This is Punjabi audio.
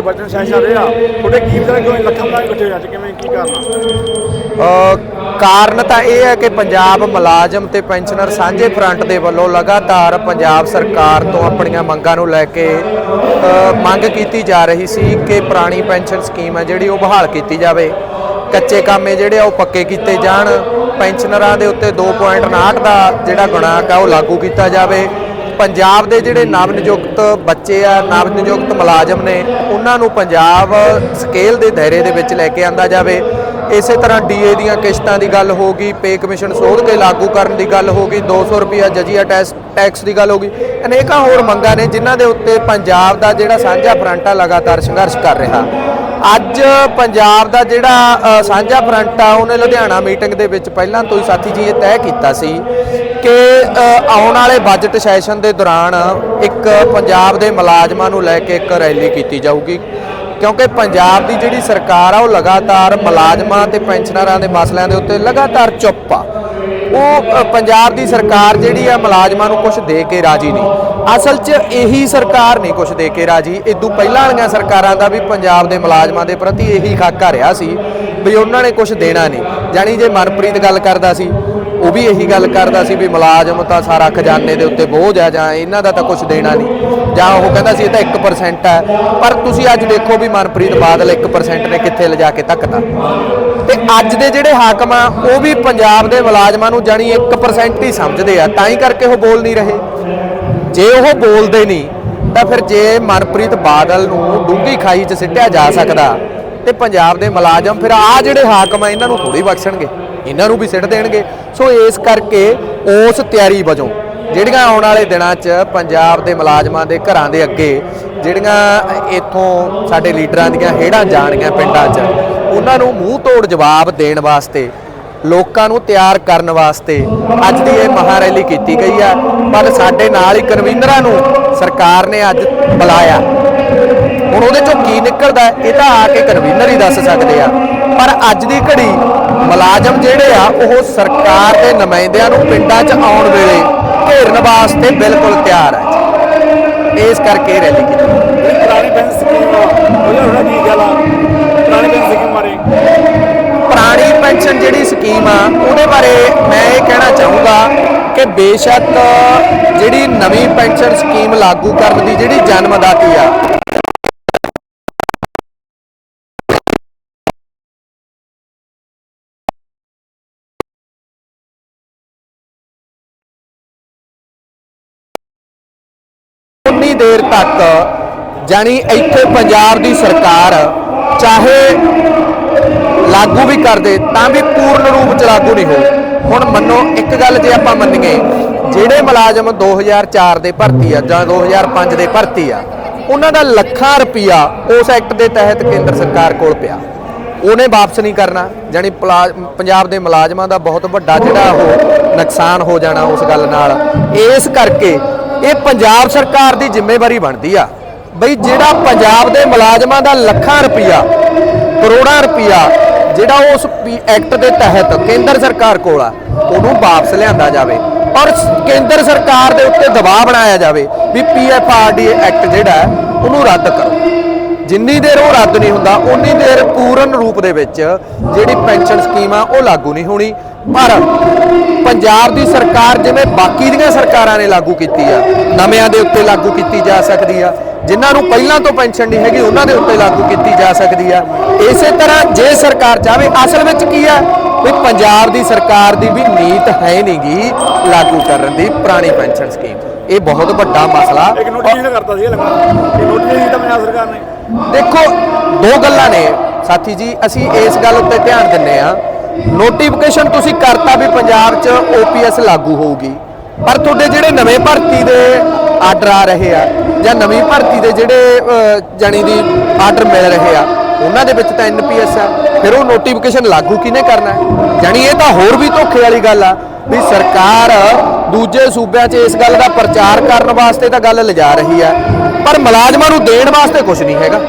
ਬਜਟ ਸੈਸ਼ਨ ਰਿਹਾ। ਤੁਹਾਡੇ ਕੀ ਤਰ੍ਹਾਂ ਕਿਉਂ ਲੱਖਾਂ ਬਣਾ ਇਕੱਠੇ ਅੱਜ ਕਿਵੇਂ, ਕੀ ਕਰਨਾ ਕਾਰਨ ਤਾਂ ਇਹ ਹੈ ਕਿ ਪੰਜਾਬ ਮੁਲਾਜ਼ਮ ਤੇ ਪੈਨਸ਼ਨਰ ਸਾਂਝੇ ਫਰੰਟ ਦੇ ਵੱਲੋਂ ਲਗਾਤਾਰ ਪੰਜਾਬ ਸਰਕਾਰ ਤੋਂ ਆਪਣੀਆਂ ਮੰਗਾਂ ਨੂੰ ਲੈ ਕੇ ਮੰਗ ਕੀਤੀ ਜਾ ਰਹੀ ਸੀ ਕਿ ਪੁਰਾਣੀ ਪੈਨਸ਼ਨ ਸਕੀਮ ਹੈ ਜਿਹੜੀ ਉਹ ਬਹਾਲ ਕੀਤੀ ਜਾਵੇ। ਕੱਚੇ ਕਾਮੇ ਜਿਹੜੇ ਆ ਉਹ ਪੱਕੇ ਕੀਤੇ ਜਾਣ। ਪੈਨਸ਼ਨਰਾਂ ਦੇ ਉੱਤੇ 2.59 ਦਾ ਜਿਹੜਾ ਗੁਣਾਕ ਆ ਉਹ ਲਾਗੂ ਕੀਤਾ ਜਾਵੇ। ਪੰਜਾਬ ਦੇ ਜਿਹੜੇ ਨਵ ਨਿਯੁਕਤ ਬੱਚੇ ਆ ਨਵ ਨਿਯੁਕਤ ਮੁਲਾਜ਼ਮ ਨੇ, ਉਹਨਾਂ ਨੂੰ ਪੰਜਾਬ ਸਕੇਲ ਦੇ ਦਾਇਰੇ ਦੇ ਵਿੱਚ ਲੈ ਕੇ ਆਂਦਾ ਜਾਵੇ। ਇਸੇ ਤਰ੍ਹਾਂ ਡੀਏ ਦੀਆਂ ਕਿਸ਼ਤਾਂ ਦੀ ਗੱਲ ਹੋ ਗਈ, ਪੇ ਕਮਿਸ਼ਨ ਸੋਧ ਕੇ ਲਾਗੂ ਕਰਨ ਦੀ ਗੱਲ ਹੋ ਗਈ 200 ਰੁਪਿਆ ਜਜੀਆ ਟੈਕਸ ਟੈਕਸ ਦੀ ਗੱਲ ਹੋ ਗਈ। ਅਨੇਕਾਂ ਹੋਰ ਮੰਗਾਂ ਨੇ ਜਿਨ੍ਹਾਂ ਦੇ ਉੱਤੇ ਪੰਜਾਬ ਦਾ ਜਿਹੜਾ ਸਾਂਝਾ ਫਰੰਟ ਆ, ਲਗਾਤਾਰ ਸੰਘਰਸ਼ ਕਰ ਰਿਹਾ। ਅੱਜ ਪੰਜਾਬ ਦਾ ਜਿਹੜਾ ਸਾਂਝਾ ਫਰੰਟ ਆ, ਉਹਨੇ ਲੁਧਿਆਣਾ ਮੀਟਿੰਗ ਦੇ ਵਿੱਚ ਪਹਿਲਾਂ ਤੋਂ ਹੀ ਸਾਥੀ ਜੀ ਇਹ ਤੈਅ ਕੀਤਾ ਸੀ ਕਿ ਆਉਣ ਵਾਲੇ ਬਜਟ ਸੈਸ਼ਨ ਦੇ ਦੌਰਾਨ ਇੱਕ ਪੰਜਾਬ ਦੇ ਮੁਲਾਜ਼ਮਾਂ ਨੂੰ ਲੈ ਕੇ ਇੱਕ ਰੈਲੀ ਕੀਤੀ ਜਾਊਗੀ। ਕਿਉਂਕਿ ਪੰਜਾਬ ਦੀ ਜਿਹੜੀ ਸਰਕਾਰ ਆ, ਉਹ ਲਗਾਤਾਰ ਮੁਲਾਜ਼ਮਾਂ ਤੇ ਪੈਨਸ਼ਨਰਾਂ ਦੇ ਮਸਲਿਆਂ ਦੇ ਉੱਤੇ ਲਗਾਤਾਰ ਚੁੱਪ ਆ। ਉਹ ਪੰਜਾਬ ਦੀ ਸਰਕਾਰ ਜਿਹੜੀ ਆ, ਮੁਲਾਜ਼ਮਾਂ ਨੂੰ ਕੁਝ ਦੇ ਕੇ ਰਾਜੀ ਨਹੀਂ। ਅਸਲ 'ਚ ਇਹੀ ਸਰਕਾਰ ਨਹੀਂ ਕੁਝ ਦੇ ਕੇ ਰਾਜੀ। ਇਦੋਂ ਪਹਿਲਾਂ ਵਾਲੀਆਂ ਸਰਕਾਰਾਂ ਦਾ ਵੀ ਪੰਜਾਬ ਦੇ ਮੁਲਾਜ਼ਮਾਂ ਦੇ ਪ੍ਰਤੀ ਇਹੀ ਖਾਕਾ ਰਿਹਾ ਸੀ ਵੀ ਉਹਨਾਂ ਨੇ ਕੁਝ ਦੇਣਾ ਨਹੀਂ। ਜਾਣੀ ਜੇ ਮਨਪ੍ਰੀਤ ਗੱਲ ਕਰਦਾ ਸੀ ਉਹ ਵੀ ਇਹੀ ਗੱਲ ਕਰਦਾ ਸੀ ਵੀ ਮੁਲਾਜ਼ਮ ਤਾਂ ਸਾਰਾ ਖਜ਼ਾਨੇ ਦੇ ਉੱਤੇ ਬੋਝ ਆ ਜਾਂ ਇਹਨਾਂ ਦਾ ਤਾਂ ਕੁਝ ਦੇਣਾ ਨਹੀਂ। ਜਾਂ ਉਹ ਕਹਿੰਦਾ ਸੀ ਇਹ ਤਾਂ 1% ਹੈ ਪਰ ਤੁਸੀਂ ਅੱਜ ਦੇਖੋ ਵੀ ਮਨਪ੍ਰੀਤ ਬਾਦਲ 1% ਨੇ ਕਿੱਥੇ ਲਿਜਾ ਕੇ ਧੱਕਤਾ ਤੇ ਅੱਜ ਦੇ ਜਿਹੜੇ ਹਾਕਮ ਆ, ਉਹ ਵੀ ਪੰਜਾਬ ਦੇ ਮੁਲਾਜ਼ਮਾਂ ਨੂੰ ਜਾਣੀ 1% ਹੀ ਸਮਝਦੇ ਆ। ਤਾਂ ਹੀ ਕਰਕੇ ਉਹ ਬੋਲ ਨਹੀਂ ਰਹੇ। ਜੇ ਉਹ ਬੋਲਦੇ ਨਹੀਂ, ਤਾਂ ਫਿਰ ਜੇ ਮਨਪ੍ਰੀਤ ਬਾਦਲ ਨੂੰ ਡੂੰਗੀ ਖਾਈ 'ਚ ਸਿੱਟਿਆ ਜਾ ਸਕਦਾ, ਤੇ ਪੰਜਾਬ ਦੇ ਮੁਲਾਜ਼ਮ ਫਿਰ ਆ ਜਿਹੜੇ ਹਾਕਮ ਆ, ਇਹਨਾਂ ਨੂੰ ਥੋੜੀ ਬਖਸ਼ਣਗੇ। ਇਹਨਾਂ ਨੂੰ ਵੀ ਸਿੱਟ ਦੇਣਗੇ। ਸੋ ਇਸ ਕਰਕੇ ਉਸ ਤਿਆਰੀ ਵਜੋਂ ਜਿਹੜੀਆਂ ਆਉਣ ਵਾਲੇ ਦਿਨਾਂ 'ਚ ਪੰਜਾਬ ਦੇ ਮੁਲਾਜ਼ਮਾਂ ਦੇ ਘਰਾਂ ਦੇ ਅੱਗੇ ਜਿਹੜੀਆਂ ਇੱਥੋਂ ਸਾਡੇ ਲੀਡਰਾਂ ਦੀਆਂ ਹੇੜਾਂ ਜਾਣੀਆਂ ਪਿੰਡਾਂ 'ਚ, ਉਹਨਾਂ ਨੂੰ ਮੂੰਹ ਤੋੜ ਜਵਾਬ ਦੇਣ ਵਾਸਤੇ, ਲੋਕਾਂ ਨੂੰ ਤਿਆਰ ਕਰਨ ਵਾਸਤੇ ਅੱਜ ਦੀ ਇਹ ਮਹਾ ਰੈਲੀ ਕੀਤੀ ਗਈ ਆ। ਪਰ ਸਾਡੇ ਨਾਲ ਹੀ ਕਨਵੀਨਰਾਂ ਨੂੰ ਸਰਕਾਰ ਨੇ ਅੱਜ ਬੁਲਾਇਆ। ਹੁਣ ਉਹਦੇ ਚੋਂ ਕੀ ਨਿਕਲਦਾ, ਇਹ ਤਾਂ ਆ ਕੇ ਕਨਵੀਨਰ ਹੀ ਦੱਸ ਸਕਦੇ ਆ। ਪਰ ਅੱਜ ਦੀ ਘੜੀ ਮੁਲਾਜ਼ਮ ਜਿਹੜੇ ਆ ਉਹ ਸਰਕਾਰ ਦੇ ਨੁਮਾਇੰਦਿਆਂ ਨੂੰ ਪਿੰਡਾਂ 'ਚ ਆਉਣ ਵੇਲੇ ਘੇਰਨ ਵਾਸਤੇ ਬਿਲਕੁਲ ਤਿਆਰ ਹੈ। ਇਸ ਕਰਕੇ ਰੈਲੀ ਕੀਤੀ। ਪੁਰਾਣੀ ਪੈਨਸ਼ਨ ਸਕੀਮ ਆ ਉਹਦਾ ਤੁਹਾਡਾ ਕੀ ਗੱਲ ਆ? ਪੁਰਾਣੀ ਪੈਨਸ਼ਨ ਸਕੀਮ ਬਾਰੇ ਪੁਰਾਣੀ ਪੈਨਸ਼ਨ ਜਿਹੜੀ ਸਕੀਮ ਆ ਉਹਦੇ ਬਾਰੇ ਮੈਂ ਇਹ ਕਹਿਣਾ ਚਾਹੂੰਗਾ ਕਿ ਬੇਸ਼ੱਕ ਜਿਹੜੀ ਨਵੀਂ ਪੈਨਸ਼ਨ ਸਕੀਮ ਲਾਗੂ ਕਰਨ ਦੀ ਜਿਹੜੀ ਜਨਮਦਾਤੀ ਆ ਦੇਰ ਤੱਕ, ਜਾਣੀ ਇੱਥੇ ਪੰਜਾਬ ਦੀ ਸਰਕਾਰ ਚਾਹੇ ਲਾਗੂ ਵੀ ਕਰਦੇ ਤਾਂ ਵੀ ਪੂਰਨ ਰੂਪ ਚ ਲਾਗੂ ਨਹੀਂ ਹੋ ਹੁਣ ਮੰਨੋ, ਇੱਕ ਗੱਲ ਜੇ ਆਪਾਂ ਮੰਨੀਏ, ਜਿਹੜੇ ਮੁਲਾਜ਼ਮ 2004 ਦੇ ਭਰਤੀ ਆ ਜਾਂ 2005 ਦੇ ਭਰਤੀ ਆ, ਉਹਨਾਂ ਦਾ ਲੱਖਾਂ ਰੁਪਈਆ ਉਸ ਐਕਟ ਦੇ ਤਹਿਤ ਕੇਂਦਰ ਸਰਕਾਰ ਕੋਲ ਪਿਆ। ਉਹਨੇ ਵਾਪਸ ਨਹੀਂ ਕਰਨਾ, ਜਾਣੀ ਪਲਾ- ਪੰਜਾਬ ਦੇ ਮੁਲਾਜ਼ਮਾਂ ਦਾ ਬਹੁਤ ਵੱਡਾ ਜਿਹੜਾ ਉਹ ਨੁਕਸਾਨ ਹੋ ਜਾਣਾ ਉਸ ਗੱਲ ਨਾਲ। ਇਸ ਕਰਕੇ ਇਹ ਪੰਜਾਬ ਸਰਕਾਰ ਦੀ ਜ਼ਿੰਮੇਵਾਰੀ ਬਣਦੀ ਆ। ਬਈ ਜਿਹੜਾ ਪੰਜਾਬ ਦੇ ਮੁਲਾਜ਼ਮਾਂ ਦਾ ਲੱਖਾਂ ਰੁਪਈਆ, ਕਰੋੜਾਂ ਰੁਪਈਆ ਜਿਹੜਾ ਉਸ ਪੀ- ਐਕਟ ਦੇ ਤਹਿਤ ਕੇਂਦਰ ਸਰਕਾਰ ਕੋਲ ਆ, ਉਹਨੂੰ ਵਾਪਸ ਲਿਆਂਦਾ ਜਾਵੇ। ਔਰ ਕੇਂਦਰ ਸਰਕਾਰ ਦੇ ਉੱਤੇ ਦਬਾਅ ਬਣਾਇਆ ਜਾਵੇ ਵੀ ਪੀਐਫਆਰਡੀ ਐਕਟ ਜਿਹੜਾ ਉਹਨੂੰ ਰੱਦ ਕਰੋ। ਜਿੰਨੀ ਦੇਰ ਉਹ ਰੱਦ ਨਹੀਂ ਹੁੰਦਾ ਉਨੀ ਦੇਰ ਪੂਰਨ ਰੂਪ ਦੇ ਵਿੱਚ ਜਿਹੜੀ ਪੈਨਸ਼ਨ ਸਕੀਮ ਆ, ਉਹ ਲਾਗੂ ਨਹੀਂ ਹੋਣੀ। ਪਰ ਪੰਜਾਬ ਦੀ ਸਰਕਾਰ ਜਿਵੇਂ ਬਾਕੀ ਦੀਆਂ ਸਰਕਾਰਾਂ ਨੇ ਲਾਗੂ ਕੀਤੀ ਆ, ਨਵਿਆਂ ਦੇ ਉੱਤੇ ਲਾਗੂ ਕੀਤੀ ਜਾ ਸਕਦੀ ਆ, ਜਿਨ੍ਹਾਂ ਨੂੰ ਪਹਿਲਾਂ ਤੋਂ ਪੈਨਸ਼ਨ ਨਹੀਂ ਹੈਗੀ, ਉਹਨਾਂ ਦੇ ਉੱਤੇ ਲਾਗੂ ਕੀਤੀ ਜਾ ਸਕਦੀ ਆ। ਇਸੇ ਤਰ੍ਹਾਂ ਜੇ ਸਰਕਾਰ ਚਾਹੇ ਅਸਲ ਵਿੱਚ ਕੀ ਆ? ਵੀ ਪੰਜਾਬ ਦੀ ਸਰਕਾਰ ਦੀ ਵੀ ਨੀਤ ਹੈ ਨਹੀਂਗੀ ਲਾਗੂ ਕਰਨ ਦੀ ਪੁਰਾਣੀ ਪੈਨਸ਼ਨ ਸਕੀਮ ਇਹ ਬਹੁਤ ਵੱਡਾ ਮਸਲਾ। ਇੱਕ ਨੋਟੀਫਿਕੇਸ਼ਨ ਕਰਤਾ ਸੀ ਇਹ ਇਹ ਨੋਟੀਫਿਕੇਸ਼ਨ ਕੀਤਾ ਪੰਜਾਬ ਸਰਕਾਰ ਨੇ। ਦੇਖੋ ਦੋ ਗੱਲਾਂ ਨੇ। ਸਾਥੀ ਜੀ ਅਸੀਂ ਇਸ ਗੱਲ ਉੱਤੇ ਧਿਆਨ ਦਿੰਨੇ ਆ ਨੋਟੀਫਿਕੇਸ਼ਨ ਤੁਸੀਂ ਕਰਤਾ ਵੀ ਪੰਜਾਬ 'ਚ ਓਪੀਐਸ ਲਾਗੂ ਹੋਊਗੀ। ਪਰ ਤੁਹਾਡੇ ਜਿਹੜੇ ਨਵੇਂ ਭਰਤੀ ਦੇ ਆਰਡਰ ਆ ਰਹੇ ਆ ਜਾਂ ਨਵੀਂ ਭਰਤੀ ਦੇ ਜਿਹੜੇ ਜਾਣੀ ਦੀ ਆਰਡਰ ਮਿਲ ਰਹੇ ਆ ਉਹਨਾਂ ਦੇ ਵਿੱਚ ਤਾਂ ਐਨਪੀਐਸ ਆ। ਫਿਰ ਉਹ ਨੋਟੀਫਿਕੇਸ਼ਨ ਲਾਗੂ ਕਿਹਨੇ ਕਰਨਾ? ਹੈ ਜਾਣੀ ਇਹ ਤਾਂ ਹੋਰ ਵੀ ਧੋਖੇ ਵਾਲੀ ਗੱਲ ਆ। ਵੀ ਸਰਕਾਰ ਦੂਜੇ ਸੂਬਿਆਂ 'ਚ ਇਸ ਗੱਲ ਦਾ ਪ੍ਰਚਾਰ ਕਰਨ ਵਾਸਤੇ ਤਾਂ ਗੱਲ ਲਿਜਾ ਰਹੀ ਹੈ, ਪਰ ਮੁਲਾਜ਼ਮਾਂ ਨੂੰ ਦੇਣ ਵਾਸਤੇ ਕੁਝ ਨਹੀਂ ਹੈਗਾ।